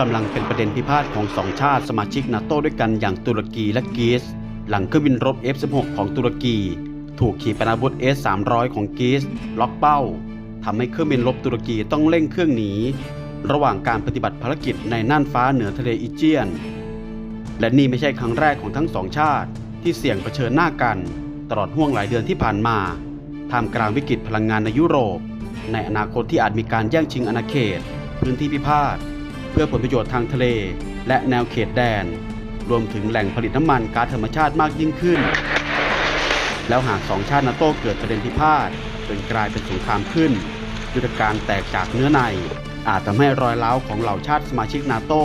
กำลังเป็นประเด็นพิพาทของสองชาติสมาชิกนาโต้ด้วยกันอย่างตุรกีและกรีซหลังเครื่องบินรบ F-16 ของตุรกี ถูกขีปนาวุธ S-300 ของกรีซล็อกเป้าทำให้เครื่องบินรบตุรกีต้องเร่งเครื่องหนีระหว่างการปฏิบัติภารกิจในน่านฟ้าเหนือทะเลอีเจียน และนี่ไม่ใช่ครั้งแรกของทั้งสองชาติ ที่เสี่ยงเผชิญหน้ากัน ตลอดห่วงหลายเดือนที่ผ่านมาท่ามกลางวิกฤตพลังงานในยุโรป ในอนาคตที่อาจมีการแย่งชิงอาณาเขต พื้นที่พิพาท เพื่อผลประโยชน์ทางทะเล และแนวเขตแดน รวมถึงแหล่งผลิตน้ำมันก๊าซธรรมชาติมากยิ่งขึ้น แล้วหากสองชาตินาโต้เกิดประเด็นพิพาทจนกลายเป็นสงครามขึ้น ยุทธการแตกจากเนื้อใน อาจทำให้รอยร้าวของเหล่าชาติสมาชิกนาโต้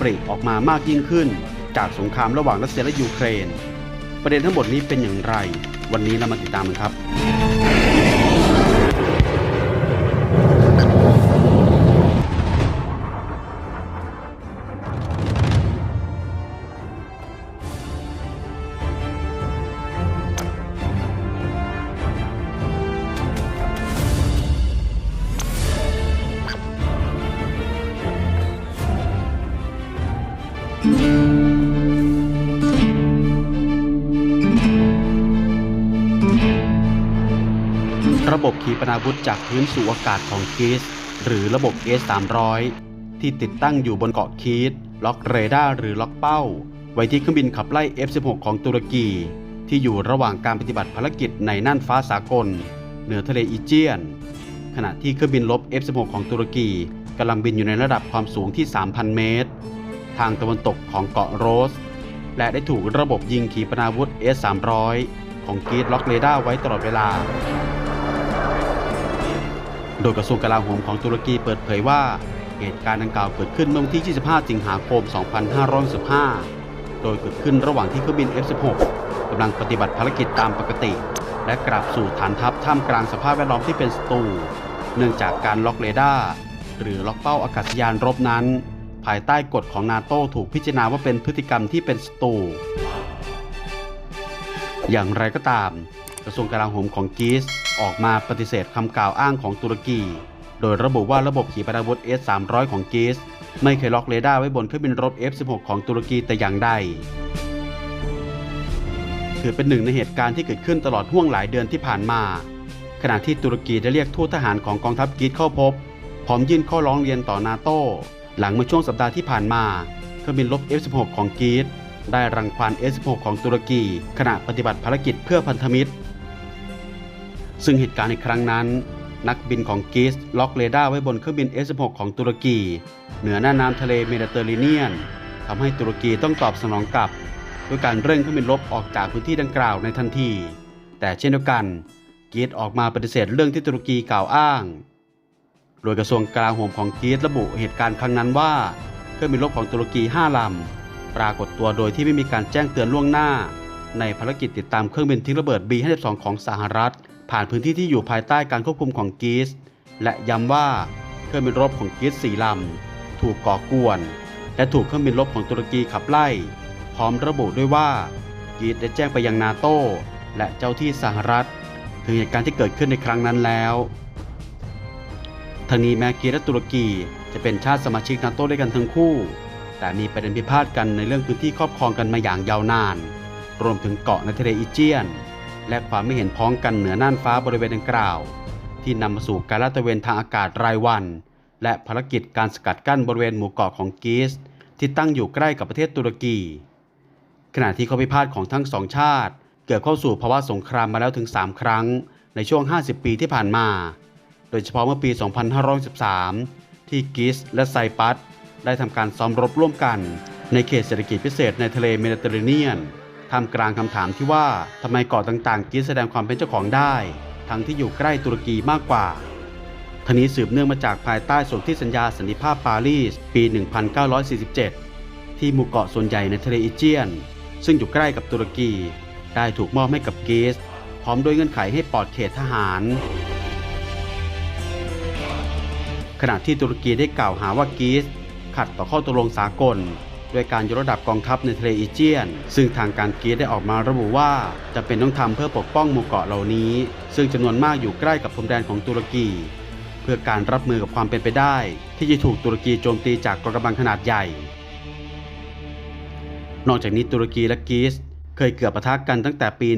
ปริออกมามากยิ่งขึ้น จากสงครามระหว่างรัสเซียและยูเครน ประเด็นทั้งหมดนี้เป็นอย่างไร วันนี้เรามาติดตามกันครับ ขีปนาวุธจากพื้นสู่อากาศของคีสหรือระบบ S-300 ที่ติดตั้งอยู่บนเกาะคีสล็อกเรดาร์หรือล็อกเป้า ไว้ที่เครื่องบินขับไล่ F-16 ของตุรกี ที่อยู่ระหว่างการปฏิบัติภารกิจในน่านฟ้าสากล เหนือทะเลอีเจียน ขณะที่เครื่องบินลบ F-16 ของตุรกีกำลังบินอยู่ในระดับความสูงที่ 3,000 เมตร ทางตะวันตกของเกาะโรส และได้ถูกระบบยิงขีปนาวุธ S-300 ของกีดล็อกเรดาร์ไว้ตลอดเวลา ดยกระทรวงกลาโหมของตุรกีเปิดเผยว่า เหตุการณ์ดังกล่าวเกิดขึ้นเมื่อวันที่ 25 สิงหาคม 2515 โดยเกิดขึ้นระหว่างที่เครื่องบิน F-16 กำลังปฏิบัติภารกิจตามปกติ และกลับสู่ฐานทัพท่ามกลางสภาพแวดล้อมที่เป็นศัตรูเนื่องจากการล็อกเรดาร์หรือล็อกเป้าอากาศยานรบนั้น ภายใต้กฎของนาโต้ถูกพิจารณาว่าเป็นพฤติกรรมที่เป็นศัตรูอย่างไรก็ตาม กระทรวงกลาโหมของกรีซ ออกมาปฏิเสธคำกล่าวอ้างของตุรกี โดยระบุว่าระบบขีปนาวุธ S-300 ของกรีซไม่เคยล็อกเรดาร์ไว้บนเครื่องบินรบ F-16 ของตุรกีแต่อย่างใด ถือเป็นหนึ่งในเหตุการณ์ที่เกิดขึ้นตลอดห่วงหลายเดือนที่ผ่านมา ขณะที่ตุรกีได้เรียกทูตทหารของกองทัพกรีซเข้าพบ พร้อมยื่นข้อร้องเรียนต่อนาโต้หลังเมื่อช่วงสัปดาห์ที่ผ่านมาเครื่องบินรบ F-16 ของกรีซได้รังควาน S-16 ของตุรกี ขณะปฏิบัติภารกิจเพื่อพันธมิตร ซึ่งเหตุการณ์ในครั้งนั้น นักบินของกรีซล็อกเรดาร์ไว้บนเครื่องบิน F-16 ของตุรกี เหนือหน้าน้ำทะเลเมดิเตอร์เรเนียนทำให้ตุรกีต้องตอบสนองกลับด้วยการเร่งเครื่องบินรบออกจากพื้นที่ดังกล่าวในทันที แต่เช่นเดียวกันกรีซออกมาปฏิเสธเรื่องที่ตุรกีกล่าวอ้าง โดยกระทรวงกลาโหมของกรีซระบุเหตุการณ์ครั้งนั้นว่าเครื่องบินรบของตุรกี 5 ลำ ปรากฏตัวโดยที่ไม่มีการแจ้งเตือนล่วงหน้า ในภารกิจติดตามเครื่องบินทิ้งระเบิด B-52 ของสหรัฐ ผ่านพื้นที่ที่อยู่ภายใต้การควบคุมของกรีซและย้ำว่าเครื่องบินรบของกรีซ4ลำ ถูกก่อกวน และถูกเครื่องบินรบของตุรกีขับไล่ พร้อมระบุด้วยว่ากรีซได้แจ้งไปยังนาโต้และเจ้าที่สหรัฐ ถึงเหตุการณ์ที่เกิดขึ้นในครั้งนั้นแล้วทางนี้แม้กีและตุรกีจะเป็นชาติสมาชิกนาโต้ด้วยกันทั้งคู่ แต่มีประเด็นพิพาทกันในเรื่องพื้นที่ครอบครองกันมาอย่างยาวนาน รวมถึงเกาะในทะเลอีเจียน และความไม่เห็นพ้องกันเหนือน่านฟ้าบริเวณดังกล่าว ที่นำมาสู่การลาดตระเวนทางอากาศรายวัน และภารกิจการสกัดกั้นบริเวณหมู่เกาะของกรีซที่ตั้งอยู่ใกล้กับประเทศตุรกี ขณะที่ข้อพิพาทของทั้งสองชาติ เกิดเข้าสู่ภาวะสงครามมาแล้วถึง 3 ครั้ง ในช่วง 50 ปีที่ผ่านมา โดยเฉพาะเมื่อปี 2513 ที่กรีซและไซปรัสได้ทำการซ้อมรบร่วมกัน ในเขตเศรษฐกิจพิเศษในทะเลเมดิเตอร์เรเนียน ท่ามกลางคำถามที่ว่าทำไมเกาะต่างๆกีแสดงความเป็นเจ้าของได้ ทั้งที่อยู่ใกล้ตุรกีมากกว่าทานี้สืบเนื่องมาจากภายใต้สนธิสัญญาสันติภาพปารีสปี 1947 ที่หมู่เกาะส่วนใหญ่ในทะเลอีเจียน ซึ่งอยู่ใกล้กับตุรกี ได้ถูกมอบให้กับกรีซพร้อมด้วยเงื่อนไขให้ปลอดเขตทหาร ขณะที่ตุรกีได้กล่าวหาว่ากรีซขัดต่อข้อตกลงสากล ด้วยการยกระดับกองทัพในทะเลอีเจียน ซึ่งทางการกรีซได้ออกมาระบุว่าจะเป็นต้องทำเพื่อปกป้องหมู่เกาะเหล่านี้ ซึ่งจำนวนมากอยู่ใกล้กับพรมแดนของตุรกีพพื่อการรับมือกับความเป็นไปได้ ที่จะถูกตุรกีโจมตีจากกองกำลังขนาดใหญ่ นอกจากนี้ตุรกีและกรีซเคยเกือบปะทะกันตั้งแต่ปี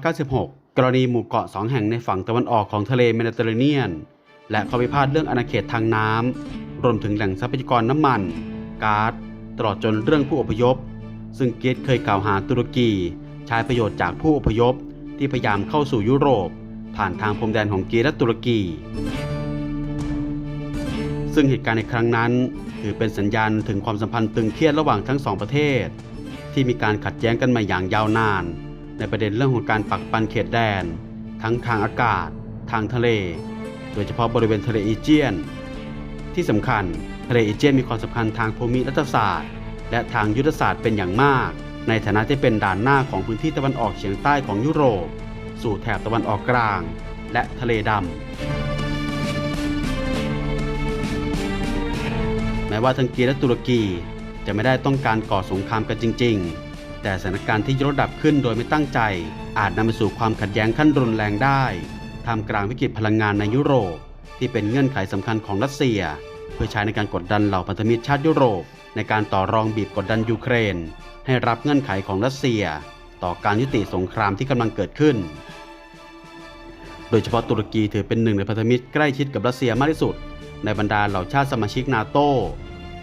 1996 กรณีหมู่เกาะสองแห่งในฝั่งตะวันออกของทะเลเมดิเตอร์เรเนียน และข้อพิพาทเรื่องอาณาเขตทางน้ำรวมถึงแหล่งทรัพยากรน้ำมัน ก๊าซ ตลอดจนเรื่องผู้อพยพ ซึ่งเกรีซเคยกล่าวหาตุรกี ใช้ประโยชน์จากผู้อพยพที่พยายามเข้าสู่ยุโรป ผ่านทางพรมแดนของเกรีซและตุรกี ซึ่งเหตุการณ์ในครั้งนั้นถือเป็นสัญญาณถึงความสัมพันธ์ตึงเครียดระหว่างทั้งสองประเทศ ที่มีการขัดแย้งกันมาอย่างยาวนาน ในประเด็นเรื่องของการปักปันเขตแดน ทั้งทางอากาศ ทางทะเล โดยเฉพาะบริเวณทะเลอีเจียน ที่สำคัญ ทะเลอีเจียนมีความสำคัญทางภูมิรัฐศาสตร์ และทางยุทธศาสตร์เป็นอย่างมาก ในฐานะที่เป็นด่านหน้าของพื้นที่ตะวันออกเฉียงใต้ของยุโรป สู่แถบตะวันออกกลาง และทะเลดำแม้ว่าทังกีและตุรกีจะไม่ได้ต้องการก่อสงครามกันจริง ๆ แต่สถานการณ์ที่ยกระดับขึ้นโดยไม่ตั้งใจ อาจนำไปสู่ความขัดแย้งขั้นรุนแรงได้ท่ามกลางวิกฤตพลังงานในยุโรป ที่เป็นเงื่อนไขสำคัญของรัสเซีย พื่อใช้ในการกดดันเหล่าพันธมิตรชาติยุโรป ในการต่อรองบีบกดดันยูเครน ให้รับเงื่อนไขของรัสเซีย ต่อการยุติสงครามที่กำลังเกิดขึ้น โดยเฉพาะตุรกีถือเป็นหนึ่งในพันธมิตรใกล้ชิดกับรัสเซียมากที่สุด ในบรรดาเหล่าชาติสมาชิกนาโต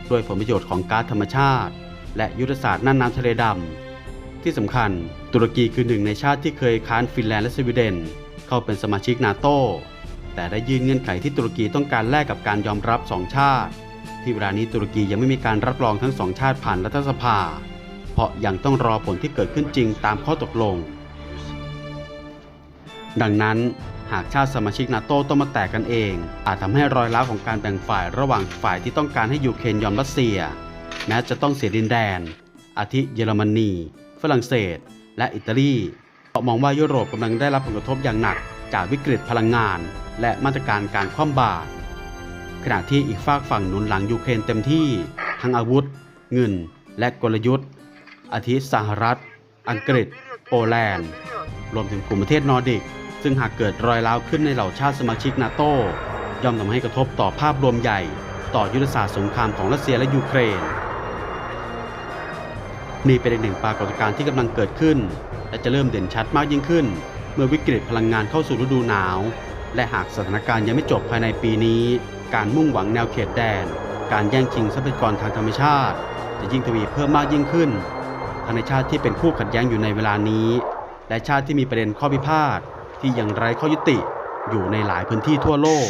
ด้วยผลประโยชน์ของก๊าซธรรมชาติ และยุทธศาสตร์น่านน้ำทะเลดำที่สำคัญตุรกีคือหนึ่งในชาติที่เคยค้านฟินแลนด์และสวีเดน เข้าเป็นสมาชิกนาโต แต่ได้ยื่นเงื่อนไขที่ตุรกีต้องการแลกกับการยอมรับสองชาติ ที่เวลานี้ตุรกียังไม่มีการรับรองทั้งสองชาติผ่านรัฐสภา เพราะยังต้องรอผลที่เกิดขึ้นจริงตามข้อตกลง ดังนั้นหากชาติสมาชิกนาโตต้องมาแตกกันเอง อาจทำให้รอยร้าวของการแบ่งฝ่ายระหว่างฝ่ายที่ต้องการให้ยูเครนยอมรัสเซีย แม้จะต้องเสียดินแดน อาทิเยอรมนี ฝรั่งเศส และอิตาลีมองว่ายุโรปกำลังได้รับผลกระทบอย่างหนัก จากวิกฤตพลังงาน และมาตรการการคว่ำบาตรขณะที่อีกฝากฝั่งหนุนหลังยูเครนเต็มที่ทั้งอาวุธ เงิน และกลยุทธ์ อาทิสหรัฐ อังกฤษ โปแลนด์ รวมถึงกลุ่มประเทศนอร์ดิก ซึ่งหากเกิดรอยร้าวขึ้นในเหล่าชาติสมาชิกนาโตย่อมทำให้กระทบต่อภาพรวมใหญ่ ต่อยุทธศาสตร์สงครามของรัสเซียและยูเครน นี่เป็นอีกหนึ่งปรากฏการณ์ที่กำลังเกิดขึ้น และจะเริ่มเด่นชัดมากยิ่งขึ้น มื่อวิกฤตพลังงานเข้าสู่ฤดูหนาว และหากสถานการณ์ยังไม่จบภายในปีนี้ การมุ่งหวังแนวเขตแดน การแย่งชิงทรัพยากรทางธรรมชาติ จะยิ่งทวีเพิ่มมากยิ่งขึ้นทั้งในชาติที่เป็นคู่ขัดแย้งอยู่ในเวลานี้ และชาติที่มีประเด็นข้อพิพาทที่ยังไร้ข้อยุติอยู่ในหลายพื้นที่ทั่วโลก